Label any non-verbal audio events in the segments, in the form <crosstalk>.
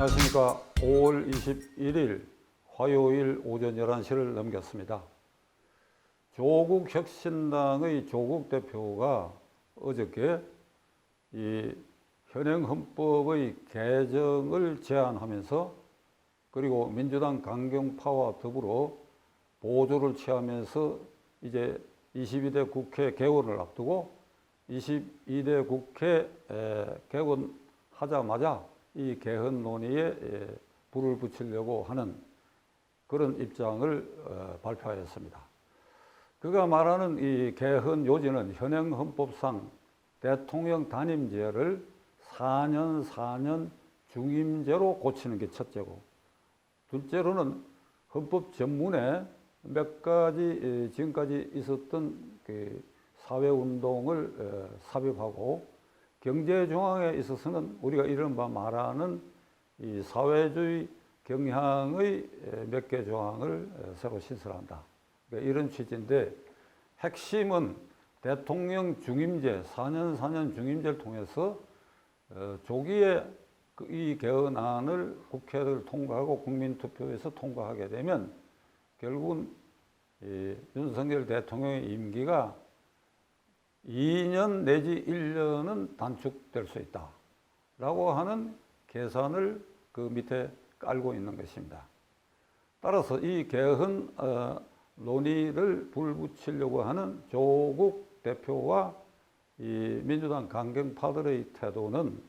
안녕하십니까. 5월 21일 화요일 오전 11시를 넘겼습니다. 조국 혁신당의 조국 대표가 어저께 이 현행 헌법의 개정을 제안하면서 그리고 민주당 강경파와 더불어 보조를 취하면서 이제 22대 국회 개원을 앞두고 22대 국회 에, 개원하자마자 이 개헌 논의에 에, 불을 붙이려고 하는 그런 입장을 어, 발표하였습니다. 그가 말하는 이 개헌 요지는 현행 헌법상 대통령 단임제를 4년 4년 중임제로 고치는 게 첫째고 둘째로는 헌법 전문에 몇 가지 에, 지금까지 있었던 그 사회 운동을 에, 삽입하고 경제 중앙에 있어서는 우리가 이른바 말하는 이 사회주의 경향의 몇 개 조항을 에, 새로 신설한다. 그러니까 이런 취지인데 핵심은 대통령 중임제 4년 4년 중임제를 통해서 어, 조기에 그이 개헌안을 국회를 통과하고 국민투표에서 통과하게 되면 결국은 이 윤석열 대통령의 임기가 2년 내지 1년은 단축될 수 있다. 라고 하는 계산을 그 밑에 깔고 있는 것입니다. 따라서 이 개헌 어, 논의를 불붙이려고 하는 조국 대표와 이 민주당 강경파들의 태도는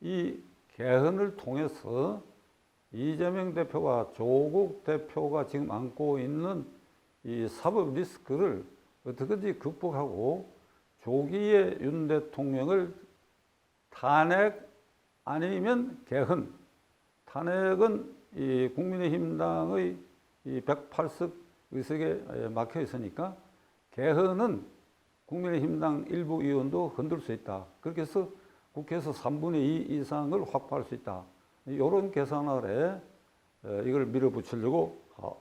이 개헌을 통해서 이재명 대표와 조국 대표가 지금 안고 있는 이 사법 리스크를 어떻게든지 극복하고 조기에 윤 대통령을 탄핵 아니면 개헌, 탄핵은 이 국민의힘당의 이 108석 의석에 막혀 있으니까 개헌은 국민의힘당 일부 의원도 흔들 수 있다. 그렇게 해서 국회에서 3분의 2 이상을 확보할 수 있다. 이런 계산 아래 어, 이걸 밀어붙이려고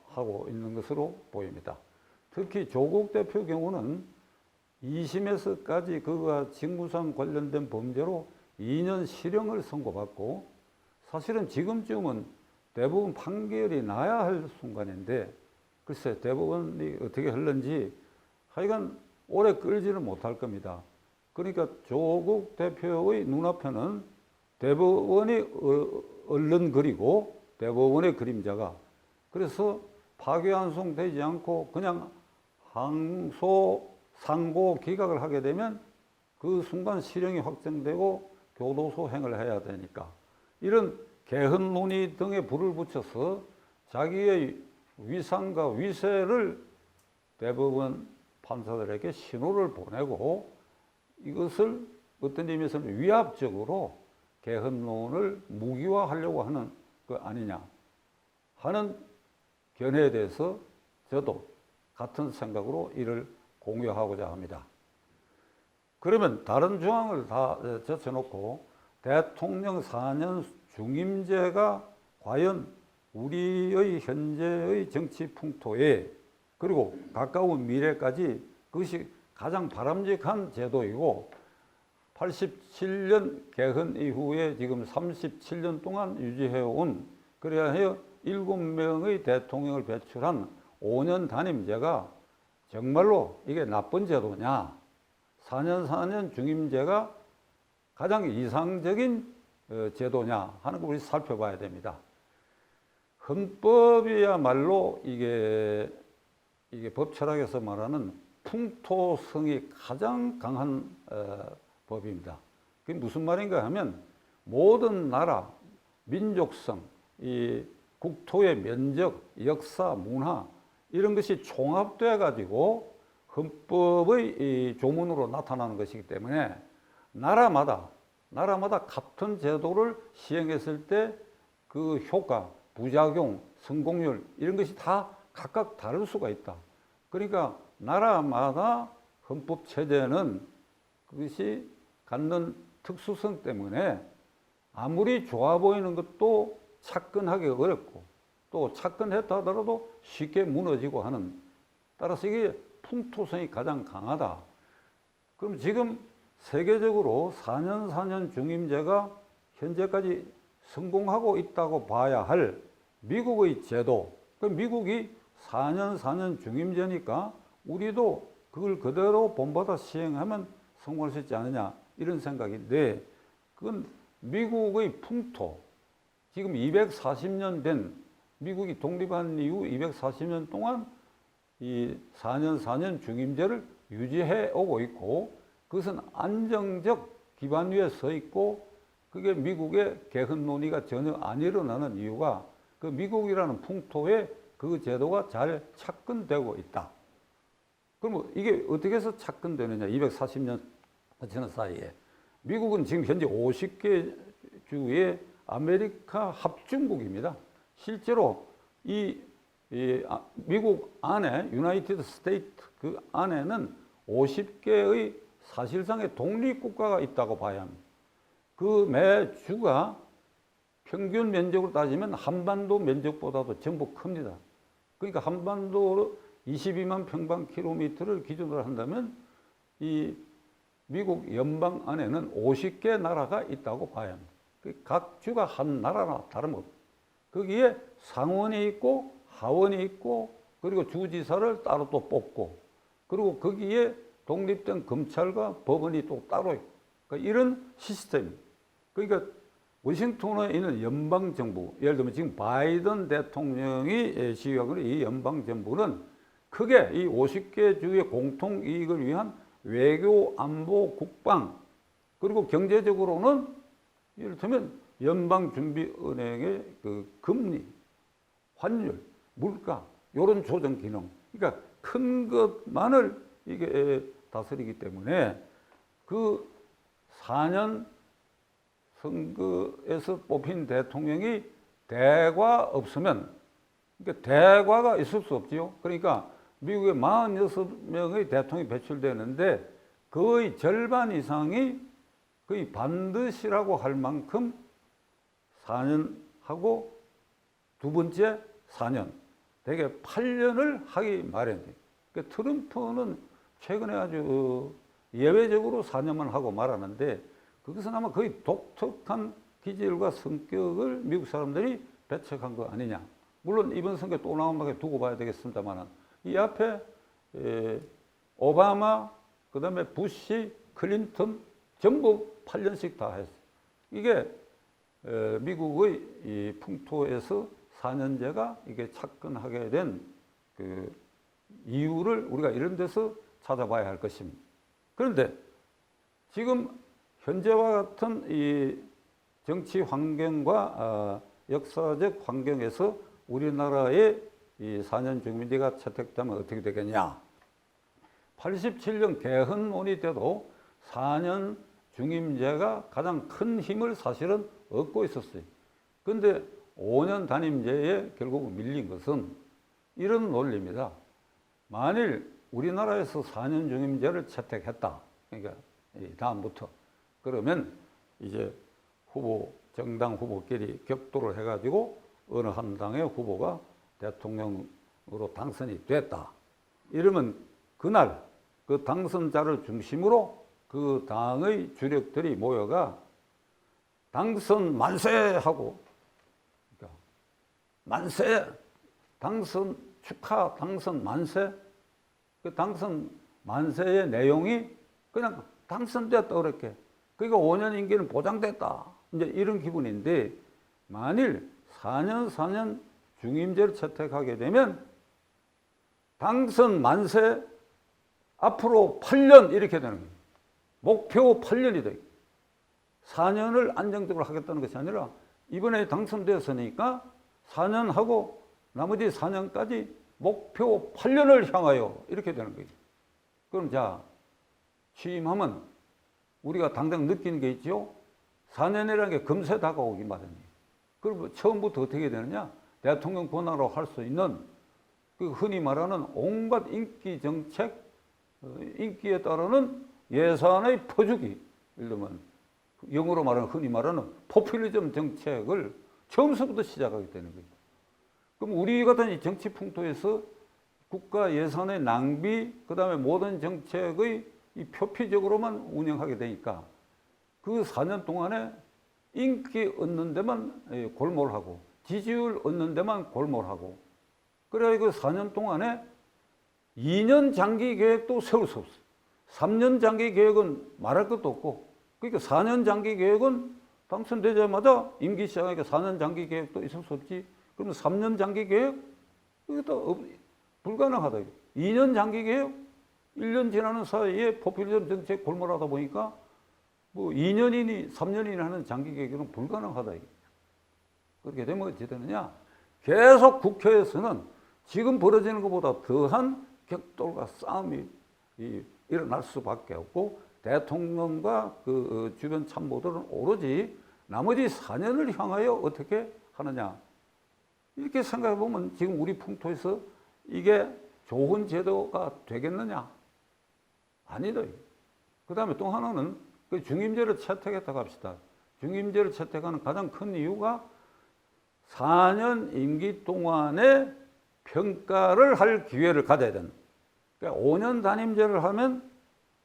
하고 있는 것으로 보입니다. 특히 조국 대표 경우는 2심에서까지 그가 직무상 관련된 범죄로 2년 실형을 선고받고 사실은 지금쯤은 대부분 판결이 나야 할 순간인데 글쎄 대법원이 어떻게 흘는지 하여간 오래 끌지는 못할 겁니다. 그러니까 조국 대표의 눈앞에는 대법원이 어, 얼른 그리고 대법원의 그림자가 그래서 파기환송되지 않고 그냥 항소 상고 기각을 하게 되면 그 순간 실형이 확정되고 교도소 행을 해야 되니까. 이런 개헌 논의 등에 불을 붙여서 자기의 위상과 위세를 대법원 판사들에게 신호를 보내고 이것을 어떤 의미에서는 위압적으로 개헌론을 무기화하려고 하는 거 아니냐 하는 견해에 대해서 저도 같은 생각으로 이를 공유하고자 합니다. 그러면 다른 조항을 다 젖혀놓고 대통령 4년 중임제가 과연 우리의 현재의 정치 풍토에 그리고 가까운 미래까지 그것이 가장 바람직한 제도이고 87년 개헌 이후에 지금 37년 동안 유지해온 그래야 해요 7명의 대통령을 배출한 5년 단임제가 정말로 이게 나쁜 제도냐 4년 4년 중임제가 가장 이상적인 어, 제도냐 하는 걸 우리 살펴봐야 됩니다. 헌법이야말로 이게 이게 법 철학에서 말하는 풍토성이 가장 강한 어, 법입니다. 그게 무슨 말인가 하면 모든 나라, 민족성, 이 국토의 면적, 역사, 문화 이런 것이 종합돼 가지고 헌법의 이 조문으로 나타나는 것이기 때문에 나라마다 나라마다 같은 제도를 시행했을 때 그 효과, 부작용, 성공률 이런 것이 다 각각 다를 수가 있다. 그러니까 나라마다 헌법 체제는 그것이 갖는 특수성 때문에 아무리 좋아 보이는 것도 착근하기 어렵고 또 착근했다 하더라도 쉽게 무너지고 하는 따라서 이게 풍토성이 가장 강하다. 그럼 지금 세계적으로 4년 4년 중임제가 현재까지 성공하고 있다고 봐야 할 미국의 제도, 그 미국이 4년 4년 중임제니까 우리도 그걸 그대로 본받아 시행하면 성공할 수 있지 않느냐 이런 생각인데 그건 미국의 풍토 지금 240년 된 미국이 독립한 이후 240년 동안 이 4년 4년 중임제를 유지해 오고 있고 그것은 안정적 기반 위에 서 있고 그게 미국의 개헌 논의가 전혀 안 일어나는 이유가 그 미국이라는 풍토에 그 제도가 잘 착근되고 있다. 그럼 이게 어떻게 해서 착근되느냐? 240년 지난 사이에 미국은 지금 현재 50개 주의 아메리카 합중국입니다. 실제로 이, 이 아, 미국 안에 유나이티드 스테이트 그 안에는 50개의 사실상의 독립국가가 있다고 봐야 합니다. 그 매 주가 평균 면적으로 따지면 한반도 면적보다도 전부 큽니다. 그러니까 한반도 22만 평방 킬로미터를 기준으로 한다면 이 미국 연방 안에는 50개 나라가 있다고 봐야 합니다. 그각 주가 한 나라나 다름없고 거기에 상원이 있고 하원이 있고 그리고 주지사를 따로 또 뽑고 그리고 거기에 독립된 검찰과 법원이 또 따로 있고. 그러니까 이런 시스템. 그러니까 워싱턴에 있는 연방 정부 예를 들면 지금 바이든 대통령이 시유하고 있는 이 연방 정부는 크게 이 50개 주의 공통 이익을 위한 외교, 안보, 국방 그리고 경제적으로는 이를테면 연방준비은행의 그 금리, 환율, 물가 이런 조정 기능 그러니까 큰 것만을 이게 다스리기 때문에 그 4년 선거에서 뽑힌 대통령이 대과 없으면 그러니까 대과가 있을 수 없지요. 그러니까 미국에 46명의 대통령이 배출되는데 거의 절반 이상이 거의 반드시라고 할 만큼 4년 하고 두 번째 4년 대개 8년을 하기 마련이에요. 그러니까 트럼프는 최근에 아주 예외적으로 4년만 하고 말하는데 그것은 아마 거의 독특한 기질과 성격을 미국 사람들이 배척한 거 아니냐. 물론 이번 선거 또 나온다고 두고 봐야 되겠습니다만 이 앞에 에, 오바마, 그 다음에 부시, 클린턴 전부 8년씩 다 했어요. 이게 에, 미국의 이 풍토에서 4년제가 이게 착근하게 된 그 이유를 우리가 이런 데서 찾아봐야 할 것입니다. 그런데 지금 현재와 같은 이 정치 환경과 어, 역사적 환경에서 우리나라의 이 4년 중민제가 채택되면 어떻게 되겠냐? 87년 개헌론이 때도 4년 중임제가 가장 큰 힘을 사실은 얻고 있었어요. 그런데 5년 단임제에 결국 밀린 것은 이런 논리입니다. 만일 우리나라에서 4년 중임제를 채택했다. 그러니까 이 다음부터 그러면 이제 후보 정당 후보끼리 격돌을 해가지고 어느 한 당의 후보가 대통령으로 당선이 됐다. 이러면 그날 그 당선자를 중심으로 그 당의 주력들이 모여가 당선 만세 하고 그러니까 만세 당선 축하 당선 만세 그 당선 만세의 내용이 그냥 당선됐다 그렇게 그러니까 5년 임기는 보장됐다 이제 이런 기분인데 만일 4년 4년 중임제를 채택하게 되면 당선 만세 앞으로 8년 이렇게 되는 거예요. 목표 8년이 돼. 4년을 안정적으로 하겠다는 것이 아니라 이번에 당선되었으니까 4년 하고 나머지 4년까지 목표 8년을 향하여 이렇게 되는 거예요. 그럼 자, 취임하면 우리가 당장 느끼는 게 있죠? 4년이라는 게 금세 다가오기 마련이에요. 그럼 처음부터 어떻게 되느냐? 대통령 권한으로 할 수 있는 그 흔히 말하는 온갖 인기 정책, 어, 인기에 따르는 예산의 퍼주기, 들면 영어로 말하는 흔히 말하는 포퓰리즘 정책을 처음서부터 시작하게 되는 거예요. 그럼 우리 같은 이 정치 풍토에서 국가 예산의 낭비, 그 다음에 모든 정책의 이 표피적으로만 운영하게 되니까 그 4년 동안에 인기 얻는 데만 예, 골몰하고 지지율 얻는 데만 골몰하고 그래 그 4년 동안에 2년 장기 계획도 세울 수 없어. 3년 장기 계획은 말할 것도 없고 그러니까 4년 장기 계획은 당선되자마자 임기 시작하니까 4년 장기 계획도 있을 수 없지. 그러면 3년 장기 계획 이것도 없- 불가능하다. 2년 장기 계획 1년 지나는 사이에 포퓰리즘 정책 골몰하다 보니까 뭐 2년이니 3년이니 하는 장기 계획은 불가능하다. 그렇게 되면 어찌 되느냐? 계속 국회에서는 지금 벌어지는 것보다 더한 격돌과 싸움이 이- 일어날 수밖에 없고 대통령과 그 어, 주변 참모들은 오로지 나머지 4년을 향하여 어떻게 하느냐. 이렇게 생각해 보면 지금 우리 풍토에서 이게 좋은 제도가 되겠느냐? 아니다. 그 다음에 또 하나는 그 중임제를 채택했다고 합시다. 중임제를 채택하는 가장 큰 이유가 4년 임기 동안에 평가를 할 기회를 가져야 된다. 그러니까 5년 단임제를 하면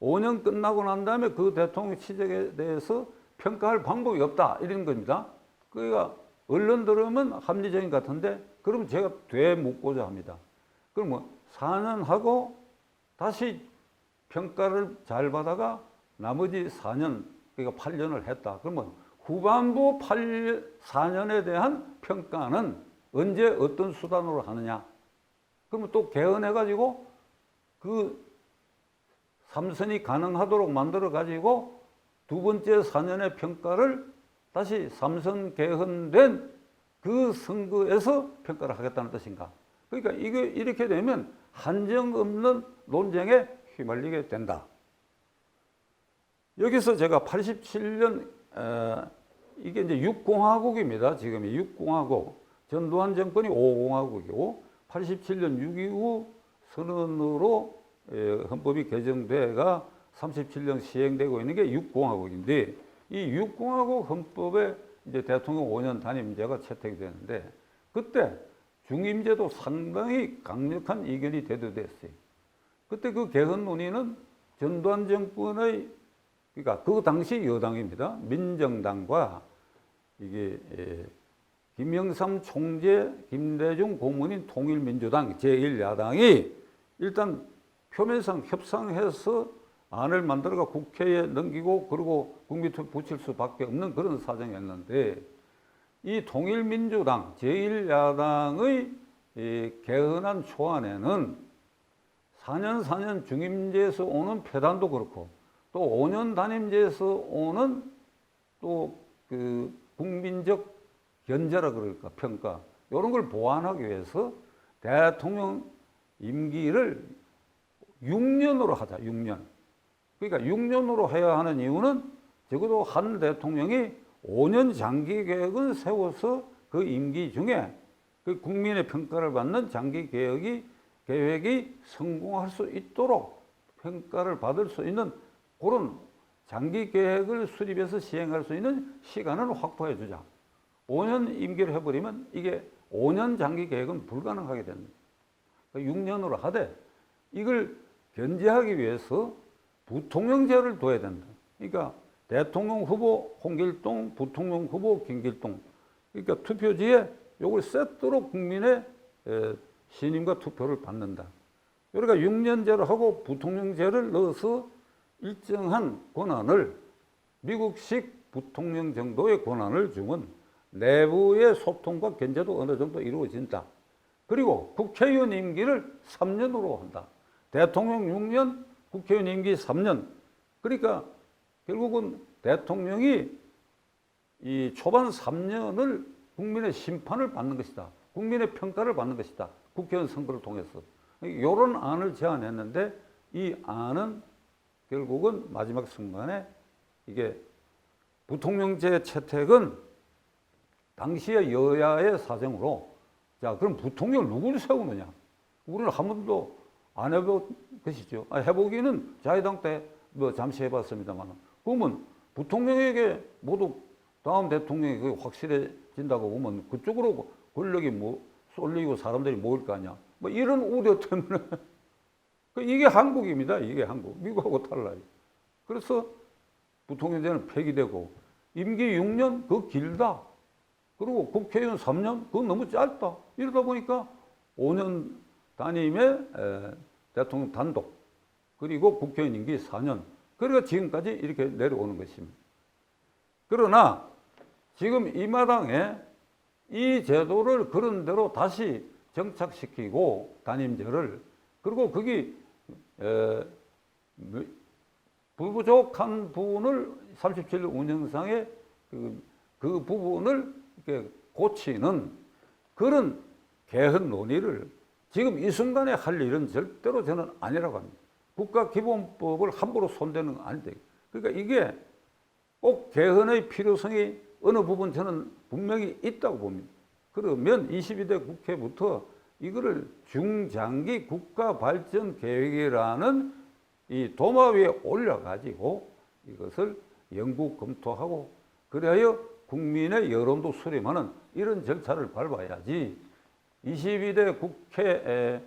5년 끝나고 난 다음에 그 대통령 취직에 대해서 평가할 방법이 없다. 이런 겁니다. 그러니까 언론 들으면 합리적인 것 같은데 그럼 제가 되묻고자 합니다. 뭐 4년 하고 다시 평가를 잘 받아가 나머지 4년, 그러니까 8년을 했다. 그러면 후반부 8, 4년에 대한 평가는 언제 어떤 수단으로 하느냐? 그러면 또 개헌해가지고 그 삼선이 가능하도록 만들어 가지고 두 번째 4년의 평가를 다시 삼선 개헌된 그 선거에서 평가를 하겠다는 뜻인가? 그러니까 이게 이렇게 되면 한정 없는 논쟁에 휘말리게 된다. 여기서 제가 87년 에, 이게 이제 6공화국입니다. 지금이 6공화국. 전두환 정권이 5공화국이고 87년 6.25 선언으로 에, 헌법이 개정돼가 37년 시행되고 있는 게 6공화국인데 이 6공화국 헌법에 이제 대통령 5년 단임제가 채택이 되는데 그때 중임제도 상당히 강력한 이견이 대두됐어요. 그때 그 개헌 논의는 전두환 정권의 그러니까 그 당시 여당입니다. 민정당과 이게 에, 김영삼 총재, 김대중 고문인 통일민주당 제1야당이 일단 표면상 협상해서 안을 만들어가 국회에 넘기고 그리고 국민투표 붙일 수밖에 없는 그런 사정이었는데 이 통일민주당 제1야당의 이 개헌안 초안에는 4년 4년 중임제에서 오는 폐단도 그렇고 또 5년 단임제에서 오는 또 그 국민적 견제라 그럴까 평가 이런 걸 보완하기 위해서 대통령 임기를 6년으로 하자 6년 그러니까 6년으로 해야 하는 이유는 적어도 한 대통령이 5년 장기 계획을 세워서 그 임기 중에 그 국민의 평가를 받는 장기 계획이 계획이 성공할 수 있도록 평가를 받을 수 있는 그런 장기 계획을 수립해서 시행할 수 있는 시간을 확보해 주자. 5년 임기를 해버리면 이게 5년 장기 계획은 불가능하게 됩니다. 6년으로 하되 이걸 견제하기 위해서 부통령제를 둬야 된다. 그러니까 대통령 후보 홍길동, 부통령 후보 김길동. 그러니까 투표지에 요걸 세트로 국민의 에, 신임과 투표를 받는다. 그러니까 6년제를 하고 부통령제를 넣어서 일정한 권한을 미국식 부통령 정도의 권한을 주면 내부의 소통과 견제도 어느 정도 이루어진다. 그리고 국회의원 임기를 3년으로 한다. 대통령 6년, 국회의원 임기 3년. 그러니까 결국은 대통령이 이 초반 3년을 국민의 심판을 받는 것이다. 국민의 평가를 받는 것이다. 국회의원 선거를 통해서. 이런 안을 제안했는데 이 안은 결국은 마지막 순간에 이게 부통령제 채택은 당시의 여야의 사정으로 자 그럼 부통령 누구를 세우느냐 우리는 한 번도 안 해본 것이죠 아, 해보기는 자유당 때 뭐 잠시 해봤습니다만 그러면 부통령에게 모두 다음 대통령이 확실해진다고 보면 그쪽으로 권력이 뭐 쏠리고 사람들이 모일 거 아니야 뭐 이런 우려 때문에 <laughs> 그 이게 한국입니다. 이게 한국. 미국하고 달라요. 그래서 부통령제는 폐기되고 임기 6년 그거 길다. 그리고 국회의원 3년 그건 너무 짧다. 이러다 보니까 5년 단임의 에, 대통령 단독 그리고 국회의원 임기 4년 그러니까 지금까지 이렇게 내려오는 것입니다. 그러나 지금 이 마당에 이 제도를 그런 대로 다시 정착시키고 단임제를 그리고 거기 에, 뭐, 부족한 부분을 37년 운영상의 그, 그 부분을 고치는 그런 개헌 논의를 지금 이 순간에 할 일은 절대로 저는 아니라고 합니다. 국가기본법을 함부로 손대는 건 아닌데. 그러니까 이게 꼭 개헌의 필요성이 어느 부분 저는 분명히 있다고 봅니다. 그러면 22대 국회부터 이거를 중장기 국가 발전 계획이라는 이 도마 위에 올려가지고 이것을 연구 검토하고 그래야 국민의 여론도 수렴하는 이런 절차를 밟아야지 22대 국회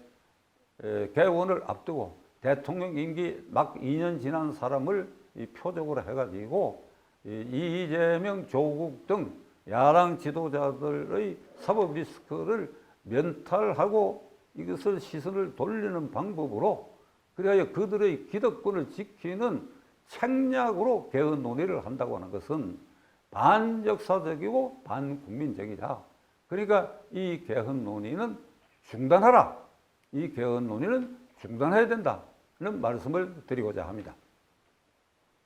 개원을 앞두고 대통령 임기 막 2년 지난 사람을 이 표적으로 해가지고 이 이재명, 조국 등 야당 지도자들의 사법 리스크를 면탈하고 이것을 시선을 돌리는 방법으로 그래야 그들의 기득권을 지키는 책략으로 개헌 논의를 한다고 하는 것은 반역사적이고 반국민적이다. 그러니까 이 개헌 논의는 중단하라. 이 개헌 논의는 중단해야 된다는 말씀을 드리고자 합니다.